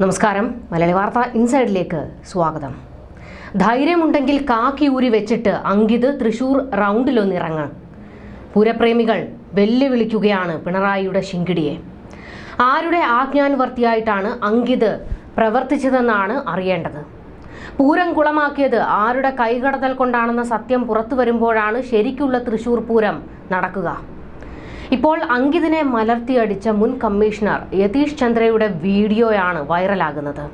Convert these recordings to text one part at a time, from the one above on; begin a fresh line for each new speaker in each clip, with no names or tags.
നമസ്കാരം. മലയാളി വാർത്ത ഇൻസൈഡിലേക്ക് സ്വാഗതം. ധൈര്യമുണ്ടെങ്കിൽ കാക്കി ഊരി വെച്ചിട്ട് അങ്കിത് തൃശൂർ റൗണ്ടിലൊന്നിറങ്ങ് പുരപ്രേമികൾ വെല്ലുവിളിക്കുകയാണ് പിണറായിയുടെ ശിങ്കിടിയെ. ആരുടെ ആജ്ഞാനുവർത്തിയായിട്ടാണ് അങ്കിത് പ്രവർത്തിച്ചതെന്നാണ് അറിയേണ്ടത്. പൂരം കുളമാക്കിയത് ആരുടെ കൈകടത്തൽ കൊണ്ടാണെന്ന സത്യം പുറത്തു വരുമ്പോഴാണ് ശരിക്കുള്ള തൃശൂർ പൂരം നടക്കുക. ഇപ്പോൾ അങ്കിതിനെ മലർത്തിയടിച്ച മുൻ കമ്മീഷണർ യതീഷ് ചന്ദ്രയുടെ വീഡിയോയാണ് വൈറലാകുന്നത്.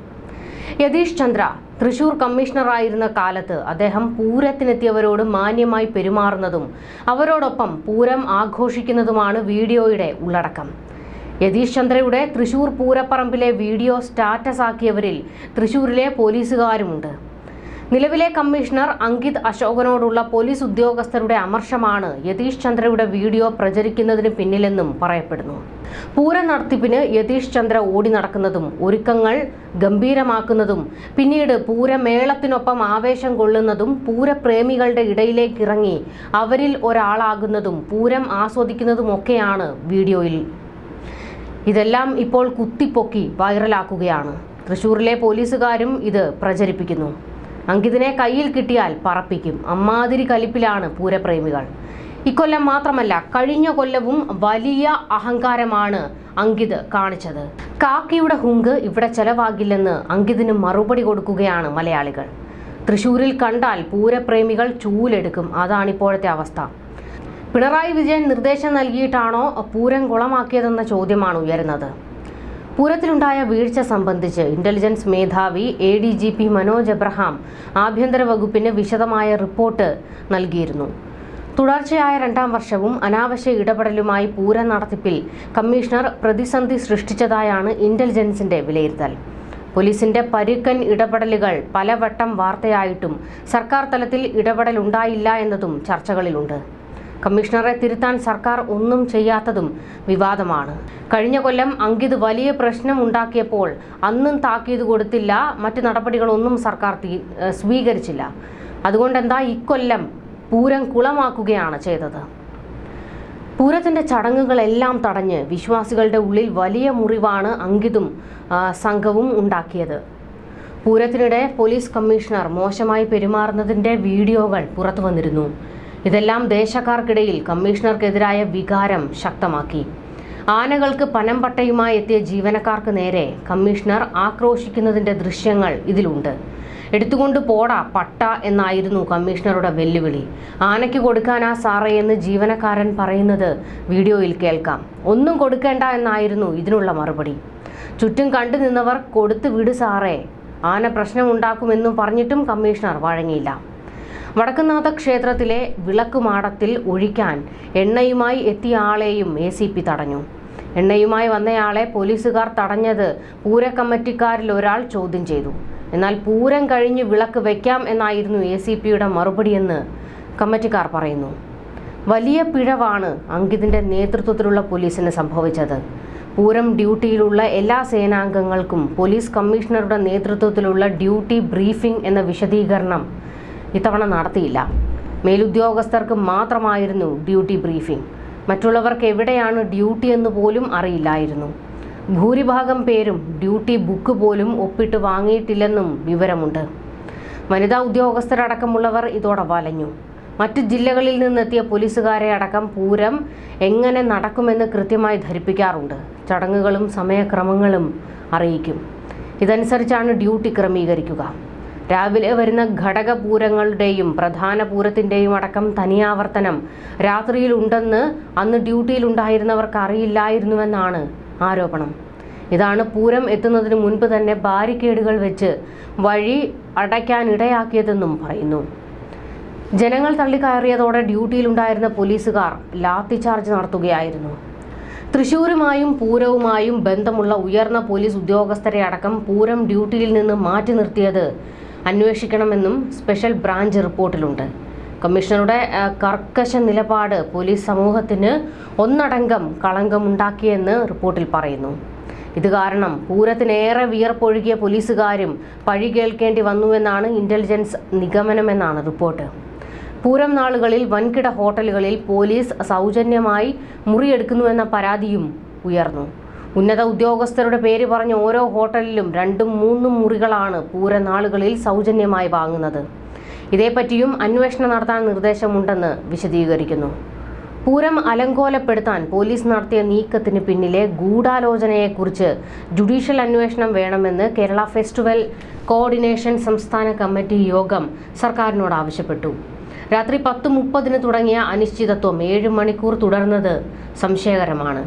യതീഷ് ചന്ദ്ര തൃശൂർ കമ്മീഷണറായിരുന്ന കാലത്ത് അദ്ദേഹം പൂരത്തിനെത്തിയവരോട് മാന്യമായി പെരുമാറുന്നതും അവരോടൊപ്പം പൂരം ആഘോഷിക്കുന്നതുമാണ് വീഡിയോയുടെ ഉള്ളടക്കം. യതീഷ് ചന്ദ്രയുടെ തൃശൂർ പൂരപ്പറമ്പിലെ വീഡിയോ സ്റ്റാറ്റസ് ആക്കിയവരിൽ തൃശൂരിലെ പോലീസുകാരുമുണ്ട്. നിലവിലെ കമ്മീഷണർ അങ്കിത് അശോകനോടുള്ള പോലീസ് ഉദ്യോഗസ്ഥരുടെ അമർഷമാണ് യതീഷ് ചന്ദ്രയുടെ വീഡിയോ പ്രചരിക്കുന്നതിന് പിന്നിലെന്നും പറയപ്പെടുന്നു. പൂര നടത്തിപ്പിന് യതീഷ് ചന്ദ്ര ഓടി നടക്കുന്നതും ഒരുക്കങ്ങൾ ഗംഭീരമാക്കുന്നതും പിന്നീട് പൂരമേളത്തിനൊപ്പം ആവേശം കൊള്ളുന്നതും പൂരപ്രേമികളുടെ ഇടയിലേക്ക് ഇറങ്ങി അവരിൽ ഒരാളാകുന്നതും പൂരം ആസ്വദിക്കുന്നതുമൊക്കെയാണ് വീഡിയോയിൽ. ഇതെല്ലാം ഇപ്പോൾ കുത്തിപ്പൊക്കി വൈറലാക്കുകയാണ്. തൃശൂരിലെ പോലീസുകാരും ഇത് പ്രചരിപ്പിക്കുന്നു. അങ്കിതിനെ കയ്യിൽ കിട്ടിയാൽ പറപ്പിക്കും. അമ്മാതിരി കലിപ്പിലാണ് പൂരപ്രേമികൾ. ഇക്കൊല്ലം മാത്രമല്ല കഴിഞ്ഞ കൊല്ലവും വലിയ അഹങ്കാരമാണ് അങ്കിത് കാണിച്ചത്. കാക്കയുടെ ഹുങ്ക് ഇവിടെ ചെലവാകില്ലെന്ന് അങ്കിതിന് മറുപടി കൊടുക്കുകയാണ് മലയാളികൾ. തൃശൂരിൽ കണ്ടാൽ പൂരപ്രേമികൾ ചൂലെടുക്കും. അതാണിപ്പോഴത്തെ അവസ്ഥ. പിണറായി വിജയൻ നിർദ്ദേശം നൽകിയിട്ടാണോ പൂരം കുളമാക്കിയതെന്ന ചോദ്യമാണ് ഉയരുന്നത്. പൂരത്തിലുണ്ടായ വീഴ്ച സംബന്ധിച്ച് ഇന്റലിജൻസ് മേധാവി A D G P Manoj Abraham ആഭ്യന്തര വകുപ്പിന് വിശദമായ റിപ്പോർട്ട് നൽകിയിരുന്നു. തുടർച്ചയായ രണ്ടാം വർഷവും അനാവശ്യ ഇടപെടലുമായി പൂര നടത്തിപ്പിൽ കമ്മീഷണർ പ്രതിസന്ധി സൃഷ്ടിച്ചതായാണ് ഇന്റലിജൻസിന്റെ വിലയിരുത്തൽ. പോലീസിന്റെ പരുക്കൻ ഇടപെടലുകൾ പലവട്ടം വാർത്തയായിട്ടും സർക്കാർ തലത്തിൽ ഇടപെടലുണ്ടായില്ല എന്നതും ചർച്ചകളിലുണ്ട്. കമ്മീഷണറെ തിരുത്താൻ സർക്കാർ ഒന്നും ചെയ്യാത്തതും വിവാദമാണ്. കഴിഞ്ഞ കൊല്ലം അങ്കിത് വലിയ പ്രശ്നം ഉണ്ടാക്കിയപ്പോൾ അന്നും താക്കീത് കൊടുത്തില്ല മറ്റ് നടപടികളൊന്നും സർക്കാർ സ്വീകരിച്ചില്ല അതുകൊണ്ട് സ്വീകരിച്ചില്ല. അതുകൊണ്ടെന്താ ഇക്കൊല്ലം പൂരം കുളമാക്കുകയാണ് ചെയ്തത്. പൂരത്തിന്റെ ചടങ്ങുകളെല്ലാം തടഞ്ഞ് വിശ്വാസികളുടെ ഉള്ളിൽ വലിയ മുറിവാണ് അങ്കിതും സംഘവും ഉണ്ടാക്കിയത്. പൂരത്തിനിടെ പോലീസ് കമ്മീഷണർ മോശമായി പെരുമാറുന്നതിന്റെ വീഡിയോകൾ പുറത്തു വന്നിരുന്നു. ഇതെല്ലാം ദേശക്കാർക്കിടയിൽ കമ്മീഷണർക്കെതിരായ വികാരം ശക്തമാക്കി. ആനകൾക്ക് പനംപട്ടയുമായി എത്തിയ ജീവനക്കാർക്ക് നേരെ കമ്മീഷണർ ആക്രോശിക്കുന്നതിന്റെ ദൃശ്യങ്ങൾ ഇതിലുണ്ട്. എടുത്തുകൊണ്ട് പോടാ പട്ട എന്നായിരുന്നു കമ്മീഷണറുടെ വെല്ലുവിളി. ആനയ്ക്ക് കൊടുക്കാനാ സാറേ എന്ന് ജീവനക്കാരൻ പറയുന്നത് വീഡിയോയിൽ കേൾക്കാം. ഒന്നും കൊടുക്കേണ്ട എന്നായിരുന്നു ഇതിനുള്ള മറുപടി. ചുറ്റും കണ്ടു നിന്നവർ കൊടുത്തു വിട് സാറേ. ആന പ്രശ്നമുണ്ടാക്കുമെന്നും പറഞ്ഞിട്ടും കമ്മീഷണർ വഴങ്ങിയില്ല. വടക്കുന്നാഥ ക്ഷേത്രത്തിലെ വിളക്കുമാടത്തിൽ ഒഴിക്കാൻ എണ്ണയുമായി എത്തിയ ആളെയും എ സി പി തടഞ്ഞു. എണ്ണയുമായി വന്നയാളെ പോലീസുകാർ തടഞ്ഞത് പൂരക്കമ്മിറ്റിക്കാരിൽ ഒരാൾ ചോദ്യം ചെയ്തു. എന്നാൽ പൂരം കഴിഞ്ഞ് വിളക്ക് വയ്ക്കാം എന്നായിരുന്നു എ സി പിയുടെ മറുപടിയെന്ന് കമ്മിറ്റിക്കാർ പറയുന്നു. വലിയ പിഴവാണ് അങ്കിതിന്റെ നേതൃത്വത്തിലുള്ള പോലീസിന് സംഭവിച്ചത്. പൂരം ഡ്യൂട്ടിയിലുള്ള എല്ലാ സേനാംഗങ്ങൾക്കും പോലീസ് കമ്മീഷണറുടെ നേതൃത്വത്തിലുള്ള ഡ്യൂട്ടി ബ്രീഫിംഗ് എന്ന വിശദീകരണം ഇത്തവണ നടത്തിയില്ല. മേലുദ്യോഗസ്ഥർക്ക് മാത്രമായിരുന്നു ഡ്യൂട്ടി ബ്രീഫിംഗ്. മറ്റുള്ളവർക്ക് എവിടെയാണ് ഡ്യൂട്ടി എന്ന് പോലും അറിയില്ലായിരുന്നു. ഭൂരിഭാഗം പേരും ഡ്യൂട്ടി ബുക്ക് പോലും ഒപ്പിട്ട് വാങ്ങിയിട്ടില്ലെന്നും വിവരമുണ്ട്. വനിതാ ഉദ്യോഗസ്ഥരടക്കമുള്ളവർ ഇതോടെ വലഞ്ഞു. മറ്റു ജില്ലകളിൽ നിന്നെത്തിയ പോലീസുകാരെ അടക്കം പൂരം എങ്ങനെ നടക്കുമെന്ന് കൃത്യമായി ധരിപ്പിക്കാറുണ്ട്. ചടങ്ങുകളും സമയക്രമങ്ങളും അറിയിക്കും. ഇതനുസരിച്ചാണ് ഡ്യൂട്ടി ക്രമീകരിക്കുക. രാവിലെ വരുന്ന ഘടകപൂരങ്ങളുടെയും പ്രധാന പൂരത്തിന്റെയും അടക്കം തനിയാവർത്തനം. രാത്രിയിൽ ഉണ്ടെന്ന് അന്ന് ഡ്യൂട്ടിയിലുണ്ടായിരുന്നവർക്ക് അറിയില്ലായിരുന്നുവെന്നാണ് ആരോപണം. ഇതാണ് പൂരം എത്തുന്നതിന് മുൻപ് തന്നെ ബാരിക്കേഡുകൾ വെച്ച് വഴി അടയ്ക്കാനിടയാക്കിയതെന്നും പറയുന്നു. ജനങ്ങൾ തള്ളിക്കയറിയതോടെ ഡ്യൂട്ടിയിലുണ്ടായിരുന്ന പോലീസുകാർ ലാത്തിചാർജ് നടത്തുകയായിരുന്നു. തൃശൂരുമായും പൂരവുമായും ബന്ധമുള്ള ഉയർന്ന പോലീസ് ഉദ്യോഗസ്ഥരെ അടക്കം പൂരം ഡ്യൂട്ടിയിൽ നിന്ന് മാറ്റി നിർത്തിയത് അന്വേഷിക്കണമെന്നും സ്പെഷ്യൽ ബ്രാഞ്ച് റിപ്പോർട്ടിലുണ്ട്. കമ്മീഷണറുടെ കർക്കശ നിലപാട് പോലീസ് സമൂഹത്തിന് ഒന്നടങ്കം കളങ്കമുണ്ടാക്കിയെന്ന് റിപ്പോർട്ടിൽ പറയുന്നു. ഇത് കാരണം പൂരത്തിനേറെ വിയർപ്പൊഴുകിയ പോലീസുകാരും പഴി കേൾക്കേണ്ടി വന്നുവെന്നാണ് ഇന്റലിജൻസ് നിഗമനമെന്നാണ് റിപ്പോർട്ട്. പൂരം നാളുകളിൽ വൻകിട ഹോട്ടലുകളിൽ പോലീസ് സൗജന്യമായി മുറിയെടുക്കുന്നുവെന്ന പരാതിയും ഉയർന്നു. ഉന്നത ഉദ്യോഗസ്ഥരുടെ പേര് പറഞ്ഞ ഓരോ ഹോട്ടലിലും രണ്ടും മൂന്നും മുറികളാണ് പൂരനാളുകളിൽ സൗജന്യമായി വാങ്ങുന്നത്. ഇതേപ്പറ്റിയും അന്വേഷണം നടത്താൻ നിർദ്ദേശമുണ്ടെന്ന് വിശദീകരിക്കുന്നു. പൂരം അലങ്കോലപ്പെടുത്താൻ പോലീസ് നടത്തിയ നീക്കത്തിന് പിന്നിലെ ഗൂഢാലോചനയെക്കുറിച്ച് ജുഡീഷ്യൽ അന്വേഷണം വേണമെന്ന് കേരള ഫെസ്റ്റിവൽ കോർഡിനേഷൻ സംസ്ഥാന കമ്മിറ്റി യോഗം സർക്കാരിനോട് ആവശ്യപ്പെട്ടു. രാത്രി പത്ത് മുപ്പതിന് തുടങ്ങിയ അനിശ്ചിതത്വം ഏഴ് മണിക്കൂർ തുടർന്നത് സംശയകരമാണ്.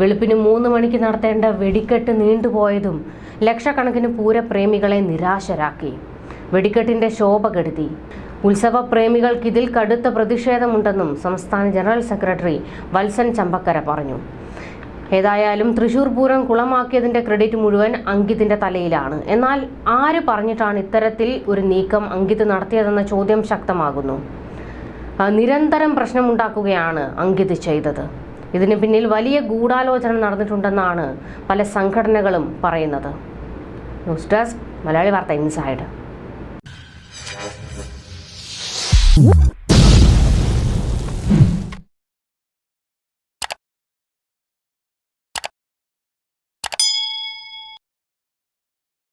വെളുപ്പിന് മൂന്ന് മണിക്ക് നടത്തേണ്ട വെടിക്കെട്ട് നീണ്ടുപോയതും ലക്ഷക്കണക്കിന് പൂരപ്രേമികളെ നിരാശരാക്കി. വെടിക്കെട്ടിന്റെ ശോഭ കെടുത്തി ഉത്സവ പ്രേമികൾക്ക് ഇതിൽ കടുത്ത പ്രതിഷേധമുണ്ടെന്നും സംസ്ഥാന ജനറൽ സെക്രട്ടറി വത്സൻ ചമ്പക്കര പറഞ്ഞു. ഏതായാലും തൃശൂർ പൂരം കുളമാക്കിയതിന്റെ ക്രെഡിറ്റ് മുഴുവൻ അങ്കിതിന്റെ തലയിലാണ്. എന്നാൽ ആര് പറഞ്ഞിട്ടാണ് ഇത്തരത്തിൽ ഒരു നീക്കം അങ്കിത് നടത്തിയതെന്ന ചോദ്യം ശക്തമാകുന്നു. നിരന്തരം പ്രശ്നമുണ്ടാക്കുകയാണ് അങ്കിത് ചെയ്തത്. ഇതിന് പിന്നിൽ വലിയ ഗൂഢാലോചന നടന്നിട്ടുണ്ടെന്നാണ് പല സംഘടനകളും പറയുന്നത്. ന്യൂസ് ഡെസ്ക് മലയാളി വാർത്ത ഇൻസൈഡ്.